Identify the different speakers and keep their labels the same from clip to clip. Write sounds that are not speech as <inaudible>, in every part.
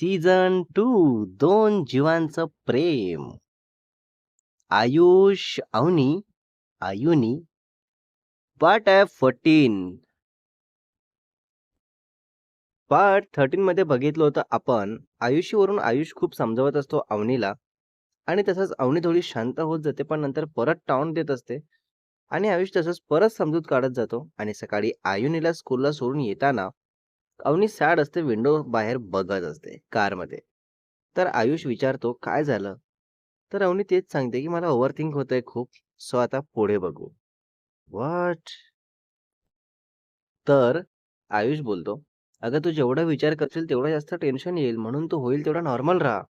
Speaker 1: Season two दोन जीवांचं प्रेम. आयुष अवनी आयुनी. पार्ट आहे फोर्टीन पार्ट थर्टीन मध्ये बघितलं होतं आपण आयुषीवरून आयुष खूप समजवत असतो अवनीला. आणि तसंच अवनी थोडी शांत होत जाते पण नंतर परत टाउन देत असते. आणि आयुष तसंच परत समजूत काढत जातो. आणि सकाळी आयुनीला स्कूलला सोडून येताना अवनी सॅड असते विंडो बाहेर बघत असते कारमध्ये. तर आयुष विचारतो काय झालं? तर अवनी तेच सांगते की मला ओव्हरथिंक होतंय खूप सो आता पुढे बघू. वॉट तर आयुष बोलतो अगं तू जेवढा विचार करशील तेवढा जास्त टेन्शन येईल म्हणून तू होईल तेवढा नॉर्मल राहा.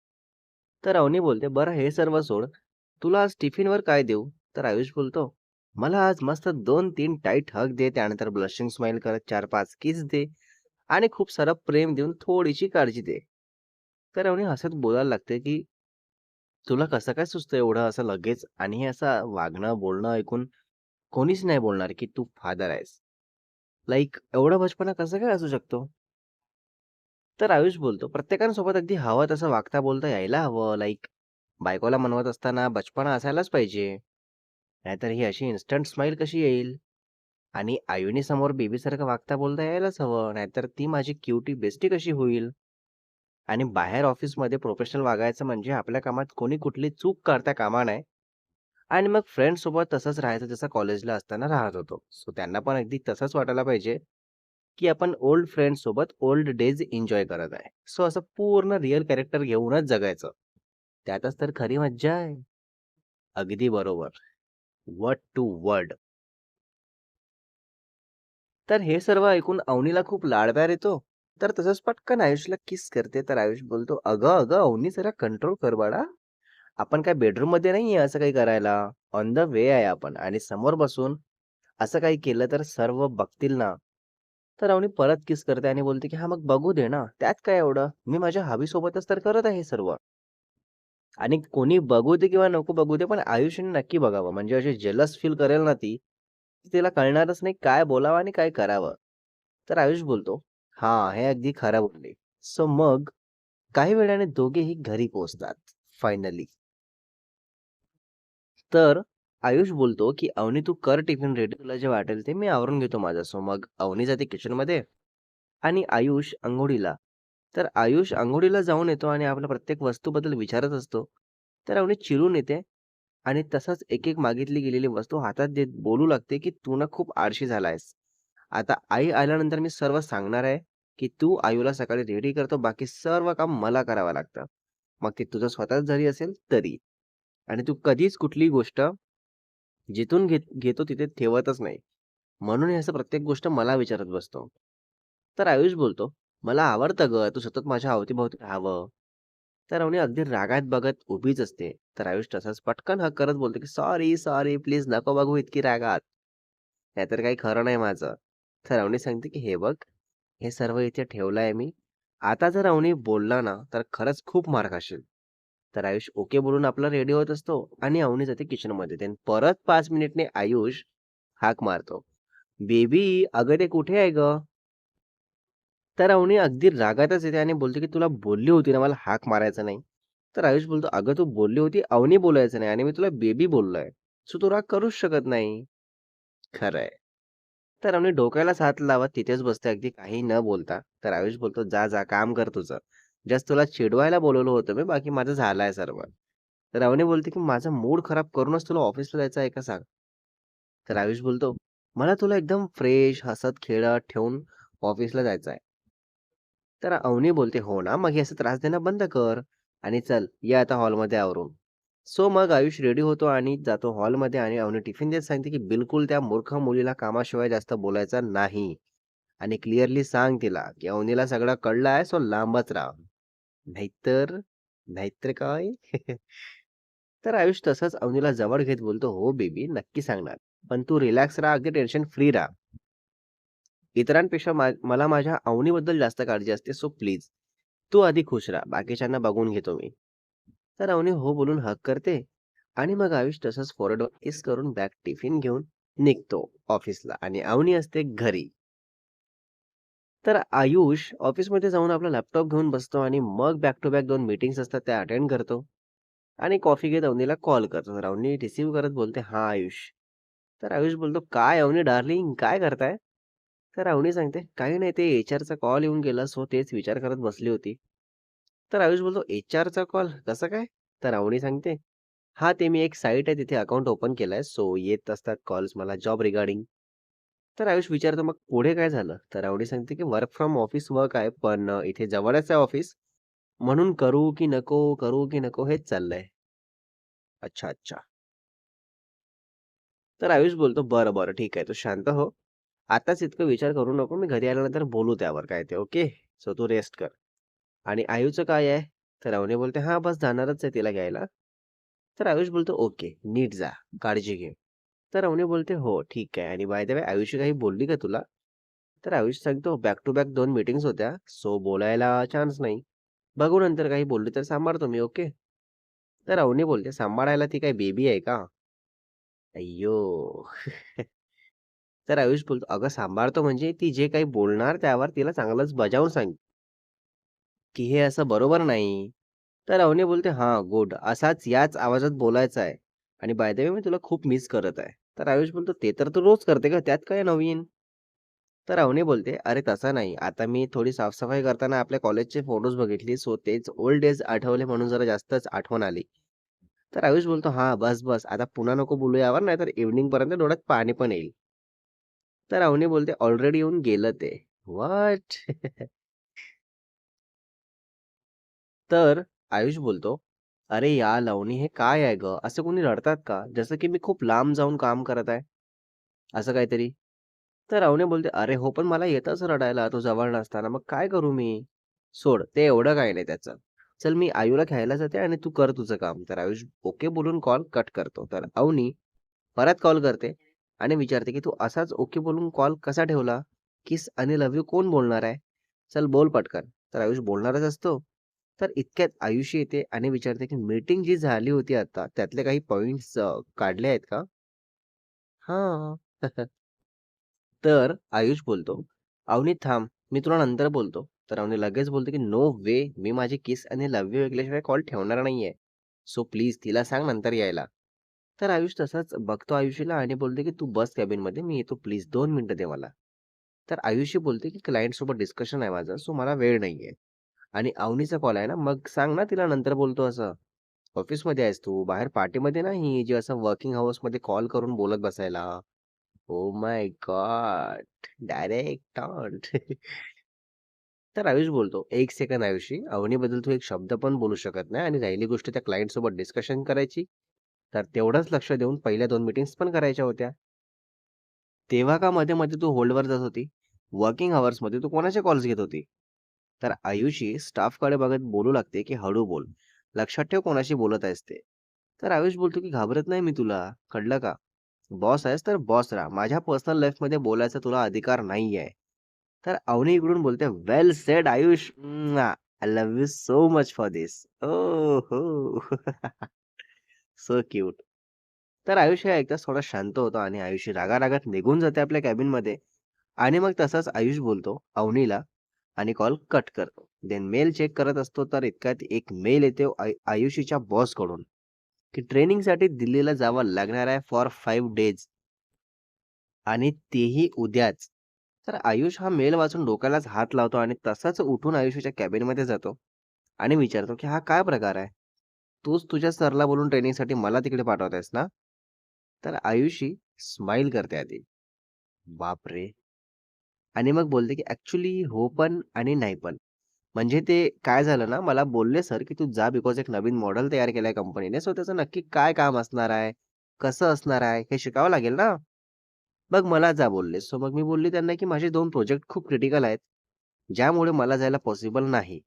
Speaker 1: तर अवनी बोलते बरं हे सर्व सोड. तुला आज टिफिनवर काय देऊ? तर आयुष बोलतो मला आज मस्त दोन तीन टाईट हग दे त्यानंतर ब्लशिंग स्माइल करत चार पाच किस दे. आणि खूप सारं प्रेम देऊन थोडीशी काळजी दे. तर अवनी हसत बोलायला लागते की तुला कसं काय सुचतं एवढं असं लगेच? आणि हे असं वागणं बोलणं ऐकून कोणीच नाही बोलणार की तू फादर आहेस. लाईक एवढा बचपना कसं काय असू शकतो? तर आयुष बोलतो प्रत्येकांसोबत अगदी हवं तसं वागता बोलता यायला हवं. लाईक बायकोला म्हणवत असताना बचपना असायलाच पाहिजे. नाहीतर ही अशी इन्स्टंट स्माईल कशी येईल? आणि आयुनी समोर बेबीसारखं वागता बोलता यायलाच हवं नाहीतर ती माझी क्युटी बेस्टी कशी होईल? आणि बाहेर ऑफिसमध्ये प्रोफेशनल वागायचं म्हणजे आपल्या कामात कोणी कुठली चूक करता कामा नये. आणि मग फ्रेंडसोबत तसंच राहायचं जसं कॉलेजला असताना राहत होतो. सो त्यांना पण अगदी तसंच वाटायला पाहिजे की आपण ओल्ड फ्रेंड सोबत ओल्ड डेज एन्जॉय करत आहे. सो असं पूर्ण रिअल कॅरेक्टर घेऊनच जगायचं. त्यातच तर खरी मज्जा आहे. अगदी बरोबर. वर्ड टू वर्ड तर हे सर्व ऐकून अवनीला खूप लाडब्यार येतो तर तसंच पटकन आयुषला किस करते तर आयुष बोलतो अगं अगं अवनी जरा कंट्रोल कर बाळा. आपण काय बेडरूममध्ये नाहीये असं काही करायला. ऑन द वे आहे आपण आणि समोर बसून असं काही केलं तर सर्व बघतील ना. तर अवनी परत किस करते आणि बोलते की हा मग बघू दे ना. त्यात काय एवढं? मी माझ्या हवीसोबतच तर करत आहे सर्व. आणि कोणी बघू दे किंवा नको बघू दे पण आयुष्याने नक्की बघावं. म्हणजे अशी जेलस फील करेल ना ती. तिला कळणारच नाही काय बोलावं आणि काय करावं. तर आयुष बोलतो हा हे अगदी खरं बोलले. सो मग काही वेळाने दोघेही घरी पोहोचतात फायनली. तर आयुष बोलतो की अवनी तू कर टिफिन रेडी तुला जे वाटेल ते मी आवरून घेतो माझा सो मग अवनी जाते किचनमध्ये आणि आयुष अंघोळीला. तर आयुष अंघोळीला जाऊन येतो आणि आपल्या प्रत्येक वस्तूबद्दल विचारत असतो. तर अवनी चिरून येते आणि तसंच एक एक मागितली गेलेली वस्तू हातात देत बोलू लागते की तू ना खूप आळशी झालायस. आता आई आल्यानंतर मी सर्व सांगणार आहे की तू आयूला सकाळी रेडी करतो बाकी सर्व काम मला करावं लागतं. मग ते तुझं स्वतःच जरी असेल तरी. आणि तू कधीच कुठली गोष्ट जिथून घेत घेतो तिथे ठेवतच नाही. म्हणून असं प्रत्येक गोष्ट मला विचारत बसतो. तर आयुष बोलतो मला आवडतं ग तू सतत माझ्या अवतीभोवती राहावं. तर अवनी अगदी रागात बघत उभीच असते. तर आयुष तसाच पटकन हक करत बोलतो की सॉरी सॉरी प्लीज नको बघू इतकी रागात. नाहीतर काही खरं नाही माझं. तर अवनी सांगते की हे बघ हे सर्व इथे ठेवलं आहे मी. आता जर अवनी बोलला ना तर खरंच खूप मार खाशील तर आयुष ओके बोलून आपला रेडी होत असतो आणि अवनी जाते किचनमध्ये परत पाच मिनिटने आयुष हाक मारतो. बेबी अगं ते कुठे आहे ग? तर अवनी अगदी रागातच येते आणि बोलते की तुला बोलली होती ना मला हाक मारायचा नाही. तर आयुष बोलतो अगं तू बोलली होती अवनी बोलायचं नाही आणि मी तुला बेबी बोललोय. सो तू राग करूच शकत नाही. खरंय. तर अवनी डोक्याला हात लावत तिथेच बसते अगदी काही न बोलता. तर आयुष बोलतो जा जा काम कर तुझं. जस्ट तुला चिडवायला बोलवलं होतं मी बाकी माझं झालंय सर्व. तर अवनी बोलते की माझा मूड खराब करूनच तुला ऑफिसला जायचं आहे का सांग? तर आयुष बोलतो मला तुला एकदम फ्रेश हसत खेळत ठेवून ऑफिसला जायचं आहे तर अवनी बोलते हो ना मग हे असं त्रास देणं बंद कर आणि चल या आता हॉलमध्ये आवरून. सो मग आयुष रेडी होतो आणि जातो हॉलमध्ये आणि अवनी टिफिन देत सांगते की बिलकुल त्या मूर्ख मुलीला कामाशिवाय जास्त बोलायचं नाही. आणि क्लिअरली सांग तिला की अवनीला सगळं कळलं आहे सो लांबच राहा. नाहीतर नाहीतर काय? <laughs> तर आयुष तसंच अवनीला जवळ घेत बोलतो हो बेबी नक्की सांगणार. पण तू रिलॅक्स राहा अगदी टेन्शन फ्री राहा. इतरांपेक्षा मा- मला माझ्या अवनीबद्दल जास्त काळजी असते सो प्लीज तू आधी खुश राहा बाकीच्यांना बघून घेतो मी तर अवनी हो बोलून हक करते आणि मग आयुष तसंच फॉरवर्ड किस करून बॅग टिफिन घेऊन निघतो ऑफिसला आणि अवनी असते घरी तर आयुष ऑफिसमध्ये जाऊन आपला लॅपटॉप घेऊन बसतो आणि मग बॅक टू बॅक दोन मीटिंग्स असतात त्या अटेंड करतो आणि कॉफी घेत अवनीला कॉल करतो. तर अवनी रिसीव्ह करत बोलते, हा आयुष." तर आयुष बोलतो, "काय अवनी डार्लिंग काय करताय?" तर अवनी सांगते, "काही नाही ते एचआरचा कॉल येऊन गेला सो तेच विचार करत बसली होती." तर आयुष बोलतो, "एचआरचा कॉल कसं काय?" तर अवनी सांगते, हा ते मी एक साईट आहे तिथे अकाउंट ओपन केलाय सो येत असतात कॉल्स मला जॉब रिगार्डिंग." तर आयुष विचारतो, "मग पुढे काय झालं?" तर आवडी सांगते, की "वर्क फ्रॉम ऑफिस वर्क आहे, पण इथे जवळच आहे ऑफिस. म्हणून करू की नको, करू की नको हेच चाललंय." अच्छा, अच्छा. तर आयुष बोलतो, "बरं, बरं, ठीक आहे. तो शांत हो. आताच इतकं विचार करू नको. मी घरी आल्यानंतर बोलू त्यावर काय ते, ओके? सो तू रेस्ट कर." आणि आयुचं काय आहे? तर अवने बोलते, "हां, बस जाणारच आहे तिला घ्यायला." तर आयुष बोलतो, "ओके, नीट जा, काळजी घे." तर अवने बोलते, "हो, ठीक आहे. आणि बाय द वे आयुषी काही बोलली का तुला?" तर आयुष सांगतो, "बॅक टू बॅक दोन मीटिंग्स होत्या, सो बोलायला चान्स नाही. बघू नंतर काही बोलली तर सांभाळतो मी, ओके?" तर अवने बोलते, "सांभाळायला ती काय बेबी आहे का?" अय्यो! <laughs> तर आयुष बोलतो, "अगं सांभाळतो म्हणजे ती जे काही बोलणार त्यावर तिला चांगलंच बजावून सांग." की हे असं बरोबर नाही. तर अवनी बोलते, हा गुड. असाच याच आवाजात बोलायचं आहे. आणि बाय द वे मी तुला खूप मिस करत आहे." तर आयुष बोलतो, "ते तर तू रोज करते का त्यात काय नवीन?" तर अवनी बोलते, "अरे तसा नाही. आता मी थोडी साफसफाई करताना आपल्या कॉलेजचे फोटोज बघितले सो तेच ओल्ड डेज आठवले म्हणून जरा जास्तच आठवण आली." तर आयुष बोलतो, हा बस, बस. आता पुन्हा नको बोलू यावर, नाहीतर इव्हनिंगपर्यंत डोळ्यात पाणी पण येईल." तर अवनी बोलते, "ऑलरेडी येऊन गेलं ते." व्हॉट? तर आयुष बोलतो, "अरे या लवणी हे काय आहे ग असं कोणी रडतात का? जसं की मी खूप लांब जाऊन काम करत आहे." असं काहीतरी. तर राहुने बोलते, "अरे हो, पण मला येतच रडायला तू जवळ नसताना. मग काय करू मी?" "सोड, ते एवढं काही नाही त्याचं. चल मी आयूला घ्यायला जाते आणि तू कर तुझं काम." तर आयुष ओके बोलून कॉल कट करतो. तर अवनी परत कॉल करते आणि विचारते, की "तू असाच ओके बोलून कॉल कसा ठेवला? किस आणि लव्ह यू कोण बोलणार आहे? चल बोल पटकन." तर आयुष बोलणारच असतो. तर इतक्यात आयुष्य येते आणि विचारते, की "मीटिंग जी झाली होती आता, त्यातले काही पॉइंट्स काढले आहेत का?" हा <laughs> तर आयुष बोलतो, "अवनी थांब, मी तुला नंतर बोलतो." तर अवनी लगेच बोलते, की "नो वे, मी माझी किस आणि लव्ह यू ऐकल्याशिवाय कॉल ठेवणार नाहीये. सो प्लीज तिला सांग नंतर यायला." तर आयुष तसाच बघतो आयुषीला आणि बोलते, की "तू बस कॅबिनमध्ये, मी येतो प्लीज दोन मिनटं दे मला." तर आयुषी बोलते, की "क्लायंटसोबत डिस्कशन आहे माझं, सो मला वेळ नाहीये." आणि अवनीचा कॉल आहे ना, मग सांग ना तिला नंतर बोलतो असं. ऑफिसमध्ये आहेस तू, बाहेर पार्टीमध्ये नाही, जे असं वर्किंग हाऊसमध्ये कॉल करून बोलत बसायला. Oh my God! Direct taunt. तर आयुष बोलतो, "एक सेकंड आयुषी, अवनीबद्दल तू एक शब्द पण बोलू शकत नाही आणि राहिली गोष्ट त्या क्लायंटसोबत डिस्कशन करायची, तर तेवढंच लक्ष देऊन पहिल्या दोन मीटिंग्स पण करायच्या होत्या. तेव्हा का मध्ये-मध्ये तू होल्डवर जात होती? वर्किंग आवर्समध्ये तू कोणाचे कॉल्स घेत होती?" तर आयुषी स्टाफकडे बघत बोलू लागते, की "हळू बोल. लक्षात ठेव कोणाशी बोलत आहेस ते." तर आयुष बोलतो, की "घाबरत नाही मी तुला, कळलं का? बॉस आहेस तर बॉस राहा. माझ्या पर्सनल लाईफमध्ये बोलायचा तुला अधिकार नाहीये." तर अवनी इकडून बोलते, "well said Ayush. I love you so much for this oh ho so cute. तर आयुष्य हे थोडा शांत होतो आणि आयुष्य रागारागात निघून जाते आपल्या कॅबिनमध्ये आणि मग तसाच आयुष बोलतो अवनीला आणि कॉल कट करतो. देन मेल चेक करत असतो, तर इतक्यात एक मेल येतो आयुषीच्या बॉसकडून, की ट्रेनिंगसाठी दिल्लीला जावं लागणार आहे फॉर फाईव्ह डेज आणि तेही उद्याच. तर आयुष हा मेल वाचून डोक्यालाच हात लावतो आणि तसाच उठून आयुषीच्या कॅबिनमध्ये जातो आणि विचारतो, की "हा काय प्रकार आहे? तूच तुझ्या सरला बोलून ट्रेनिंगसाठी मला तिकडे पाठवत ना?" तर आयुषी स्माईल करते आधी. बापरे! आणि मग बोलते, की "ॲक्चुअली हो पण आणि नाही पण." म्हणजे ते काय झालं ना, मला बोलले सर, की "तू जा बिकॉज एक नवीन मॉडेल तयार केलाय कंपनीने, सो त्याचं नक्की काय काम असणार आहे, कसं असणार आहे, हे शिकावं लागेल ना." मग मला जा बोलले. सो मग मी बोलली त्यांना, की "माझे दोन प्रोजेक्ट खूप क्रिटिकल आहेत, ज्यामुळे मला जायला पॉसिबल नाही.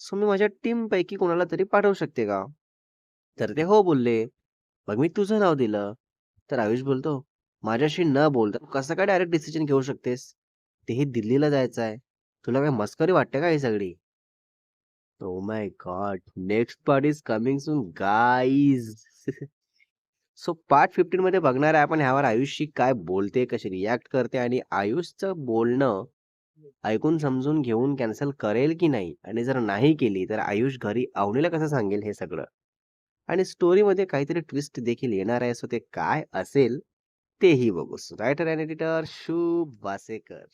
Speaker 1: सो मी माझ्या टीमपैकी कोणाला तरी पाठवू शकते का?" तर ते हो बोलले. मग मी तुझं नाव दिलं. तर आयुष बोलतो, "माझ्याशी न बोलता तू कसं काय डायरेक्ट डिसिजन घेऊ शकतेस? तेही दिल्लीला जायचं आहे. तुला काय मस्करी वाटते का ही सगळी?" ओ my god! Next part is coming soon guys. So part 15 मध्ये बघणार आहे आपण ह्यावर आयुषशी काय बोलते, कशी रिॲक्ट करते आणि आयुषचं बोलणं ऐकून समजून घेऊन कॅन्सल करेल की नाही आणि जर नाही केली तर आयुष घरी अवनीला कसं सांगेल हे सगळं आणि स्टोरीमध्ये काहीतरी ट्विस्ट देखील येणार आहे. सो ते काय असेल तेही बघू. रायटर अँड एडिटर शुभ वासेकर.